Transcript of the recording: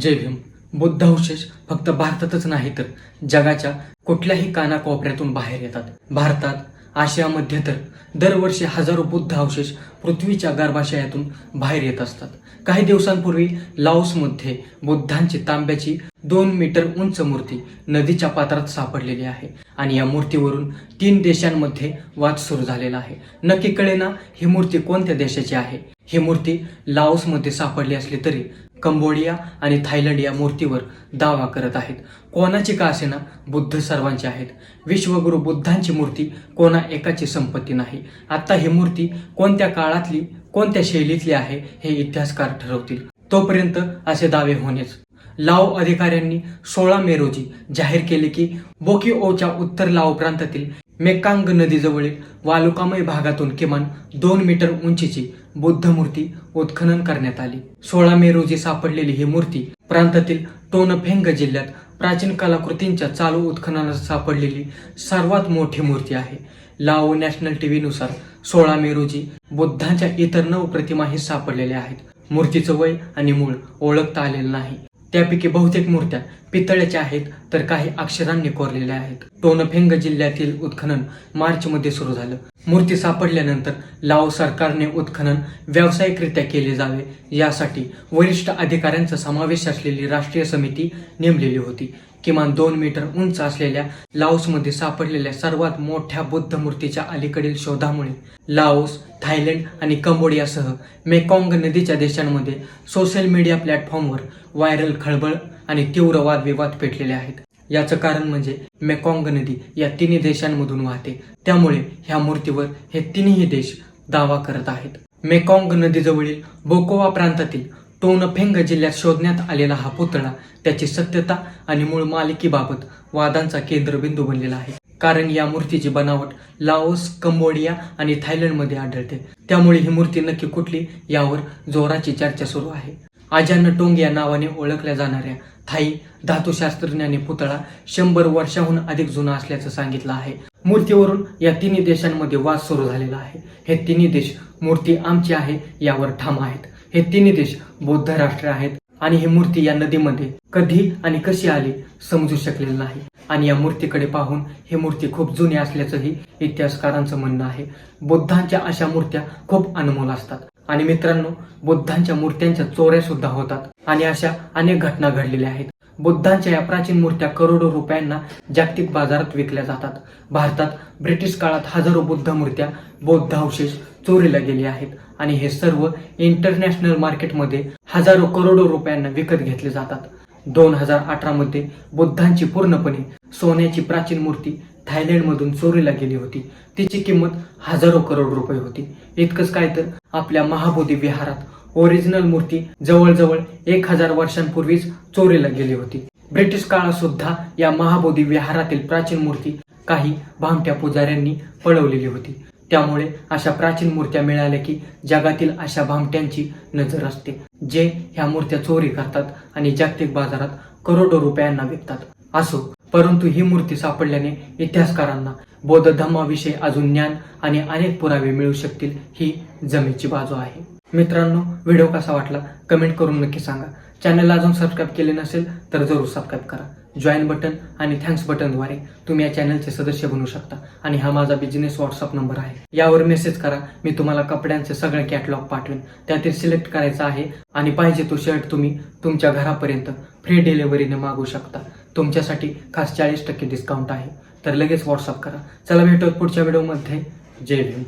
जय भीम. बुद्धावशेष फक्त भारतातच नाही तर जगाच्या कुठल्याही कानाकोपऱ्यातून बाहेर येतात. भारतात आशियामध्ये तर दरवर्षी हजारो बुद्ध अवशेष पृथ्वीच्या गर्भाशयातून बाहेर येत असतात. काही दिवसांपूर्वी लाओसमध्ये बुद्धांची तांब्याची दोन मीटर उंच मूर्ती नदीच्या पात्रात सापडलेली आहे आणि या मूर्तीवरून तीन देशांमध्ये वाद सुरू झालेला आहे. नक्की कळेना ही मूर्ती कोणत्या देशाची आहे? ही मूर्ती लाओसमध्ये सापडली असली तरी कंबोडिया आणि थायलंड या मूर्तीवर दावा करत आहेत. कोणाची का असेना बुद्ध सर्वांचे आहेत? विश्वगुरु बुद्धांची मूर्ती कोणा एकाची संपत्ती नाही. आता ही मूर्ती कोणत्या काळातली कोणत्या शैलीतली आहे हे इतिहासकार ठरवतील. तोपर्यंत असे दावे होणेच. लाओ अधिकाऱ्यांनी सोळा मे रोजी जाहीर केले की बोकिओच्या उत्तर लाओ प्रांतातील मेकांग नदीजवळील वालुकामय भागातून किमान दोन मीटर उंचीची बुद्ध मूर्ती उत्खनन करण्यात आली. सोळा मे रोजी सापडलेली ही मूर्ती प्रांतातील टोनफेंग जिल्ह्यात प्राचीन कलाकृतींच्या चालू उत्खननात सापडलेली सर्वात मोठी मूर्ती आहे. लाओ नॅशनल टीव्हीनुसार सोळा मे रोजी बुद्धांच्या इतर नऊ प्रतिमाही सापडलेल्या आहेत. मूर्तीचं वय आणि मूळ ओळखता आलेलं नाही. त्यापैकी बहुतेक मूर्त्या पितळ्याच्या आहेत तर काही अक्षरांनी कोरलेल्या आहेत. टोनफेंग जिल्ह्यातील उत्खनन मार्चमध्ये सुरू झालं. मूर्ती सापडल्यानंतर लाओ सरकारने उत्खनन व्यावसायिकरित्या केले जावे यासाठी वरिष्ठ अधिकाऱ्यांचा समावेश असलेली राष्ट्रीय समिती नेमलेली होती. किमान दोन मीटर उंच असलेल्या लाओसमध्ये सापडलेल्या सर्वात मोठ्या बुद्ध मूर्तीच्या अलीकडील शोधामुळे लाओस थायलंड आणि कंबोडियासह मेकॉंग नदीच्या देशांमध्ये सोशल मीडिया प्लॅटफॉर्मवर व्हायरल खळबळ आणि तीव्र वादविवाद पेटलेले आहेत. याचं कारण म्हणजे मेकॉंग नदी या तिन्ही देशांमधून वाहते. त्यामुळे ह्या मूर्तीवर हे तिन्ही देश दावा करत आहेत. मेकॉंग नदीजवळील बोकोवा प्रांतातील टोनफेंग जिल्ह्यात शोधण्यात आलेला हा पुतळा त्याची सत्यता आणि मूळ मालिकीबाबत वादांचा केंद्रबिंदू बनलेला आहे. कारण या मूर्तीची बनावट लाओस कंबोडिया आणि थायलंडमध्ये आढळते. त्यामुळे ही मूर्ती नक्की कुठली यावर जोराची चर्चा सुरू आहे. आजान टोंग या नावाने ओळखल्या जाणाऱ्या थाई धातुशास्त्रज्ञांनी पुतळा शंभर वर्षाहून अधिक जुना असल्याचं सांगितलं आहे. मूर्तीवरून या तिन्ही देशांमध्ये वाद सुरू झालेला आहे. हे तिन्ही देश मूर्ती आमची आहे यावर ठाम आहेत. हे तिन्ही देश बौद्ध राष्ट्र आहेत आणि ही मूर्ती या नदीमध्ये कधी आणि कशी आली समजू शकलेलं नाही. आणि या मूर्तीकडे पाहून ही मूर्ती खूप जुनी असल्याचंही इतिहासकारांचं म्हणणं आहे. बुद्धांच्या अशा मूर्त्या खूप अनमोल असतात. आणि मित्रांनो बुद्धांच्या मूर्त्यांच्या चोऱ्या सुद्धा होतात. आणि अशा अनेक घटना घडलेल्या आहेत. बुद्धांच्या या प्राचीन मूर्त्या करोडो रुपयांना जागतिक बाजारात विकल्या जातात. भारतात ब्रिटिश काळात हजारो बुद्ध मूर्त्या बौद्ध अवशेष चोरीला गेले आहेत आणि हे सर्व इंटरनॅशनल मार्केटमध्ये हजारो करोडो रुपयांना विकत घेतले जातात. दोन हजार अठरा मध्ये बुद्धांची पूर्णपणे सोन्याची प्राचीन मूर्ती थायलंडमधून चोरीला गेली होती. तिची किंमत हजारो करोड रुपये होती. इतकंच काय तर आपल्या महाबोधी विहारात ओरिजिनल मूर्ती जवळजवळ एक हजार वर्षांपूर्वीच चोरीला गेली होती. ब्रिटिश काळात सुद्धा या महाबोधी विहारातील प्राचीन मूर्ती काही भामट्या पुजाऱ्यांनी पळवलेली होती. त्यामुळे अशा प्राचीन मूर्त्या मिळाल्या की जगातील अशा भामट्यांची नजर असते जे ह्या मूर्त्या चोरी करतात आणि जागतिक बाजारात करोडो रुपयांना विकतात. असो परंतु ही मूर्ती सापडल्याने इतिहासकारांना बौद्ध धर्माविषयी अजून ज्ञान आणि अनेक पुरावे मिळू शकतील ही जमेची बाजू आहे. मित्रांनो व्हिडिओ कसा वाटला? कमेंट करून नक्की सांगा. चॅनलला अजून सबस्क्राईब केले नसेल तर जरूर सबस्क्राईब करा. जॉईन बटन आणि थँक्स बटनद्वारे तुम्ही या चॅनलचे सदस्य बनू शकता. आणि हा माझा बिझनेस व्हॉट्सअप नंबर आहे. यावर मेसेज करा. मी तुम्हाला कपड्यांचे सगळे कॅटलॉग पाठवेन. त्यातील सिलेक्ट करायचा आहे आणि पाहिजे तो शर्ट तुम्ही तुमच्या घरापर्यंत फ्री डिलिव्हरीने मागू शकता. तुमच्यासाठी खास चाळीस टक्के डिस्काउंट आहे. तर लगेच व्हॉट्सअप करा. चला भेटूत पुढच्या व्हिडिओमध्ये जय भीम